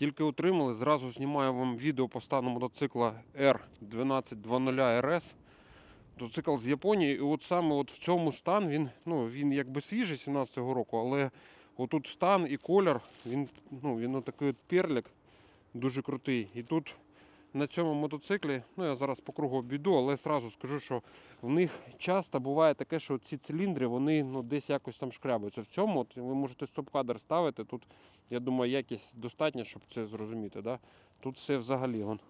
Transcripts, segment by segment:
Тільки отримали, зразу знімаю вам відео по стану мотоцикла R1220 RS. Мотоцикл з Японії, і от саме от в цьому стан він, ну, він якби свіжий 17-го року, але отут стан і колір, він, ну, він отакий от перлик, дуже крутий. І тут на цьому мотоциклі, ну я зараз по кругу обійду, але зразу скажу, що в них часто буває таке, що ці циліндри вони ну, десь якось там шкрябаються. В цьому от, ви можете стоп-кадр ставити. Тут, я думаю, якість достатня, щоб це зрозуміти. Да? Тут все взагалі. Вон.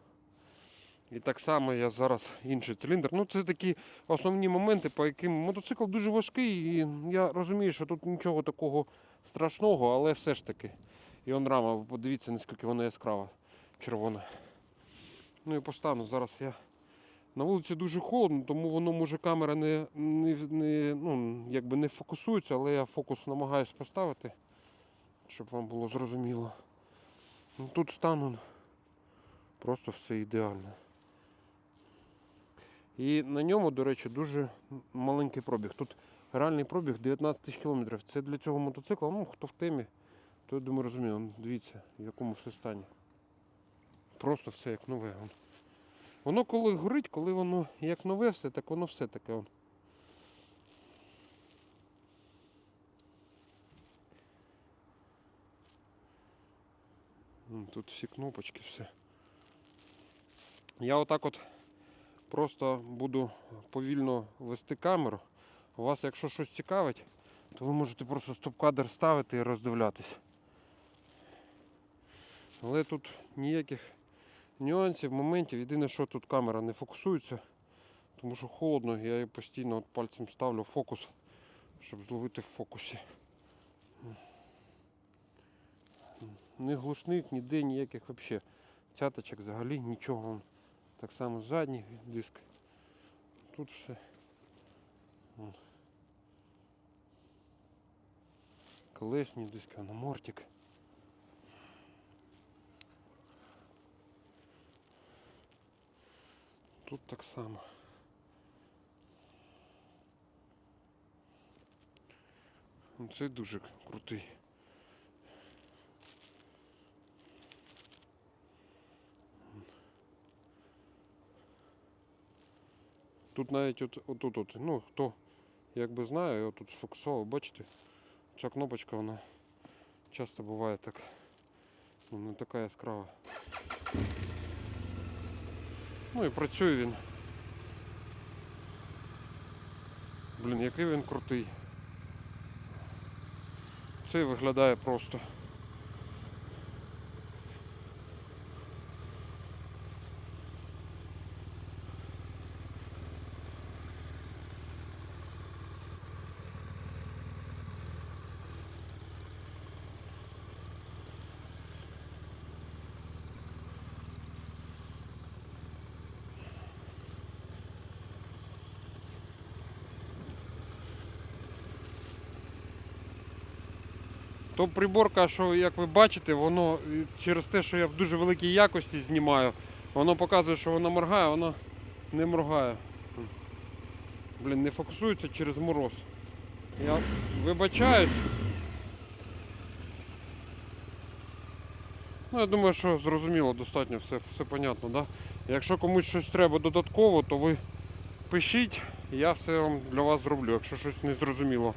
І так само я зараз інший циліндр. Ну, це такі основні моменти, по яким мотоцикл дуже важкий, і я розумію, що тут нічого такого страшного, але все ж таки. І он рама, подивіться, наскільки вона яскрава, червона. Ну і постану зараз я. На вулиці дуже холодно, тому воно може камера не, не, не, ну, якби не фокусується, але я фокус намагаюся поставити, щоб вам було зрозуміло. Ну, тут стану просто все ідеально. І на ньому, до речі, дуже маленький пробіг. Тут реальний пробіг 19 тисяч кілометрів. Це для цього мотоцикла, ну хто в темі, то я думаю розумію. Дивіться, в якому все стані. Просто все як нове. Воно коли горить, коли воно як нове все, так воно все таке. Тут всі кнопочки, все. Я отак от просто буду повільно вести камеру. У вас, якщо щось цікавить, то ви можете просто стоп-кадр ставити і роздивлятись. Але тут ніяких нюансів, моментів. Єдине, що тут камера не фокусується, тому що холодно, я її постійно от пальцем ставлю фокус, щоб зловити в фокусі. Ні глушник, ніде ніяких взагалі цяточок взагалі нічого. Так само задній диск. Тут все. Колесні диски, воно мортик. Тут так само. Ну, Це дуже крутий. Тут навіть от, отут, от, ну хто якби знає, я тут сфокусував, бачите, ця кнопочка вона часто буває так, ну, не така яскрава. Ну і працює він. Блін, який він крутий. Це виглядає просто. То приборка, що як ви бачите, воно через те, що я в дуже великій якості знімаю, воно показує, що воно моргає, воно не моргає. Блін, не фокусується через мороз. Я вибачаюсь. Ну, я думаю, що зрозуміло, достатньо, все, все понятно, да? Якщо комусь щось треба додатково, то ви пишіть, я все для вас зроблю, якщо щось не зрозуміло.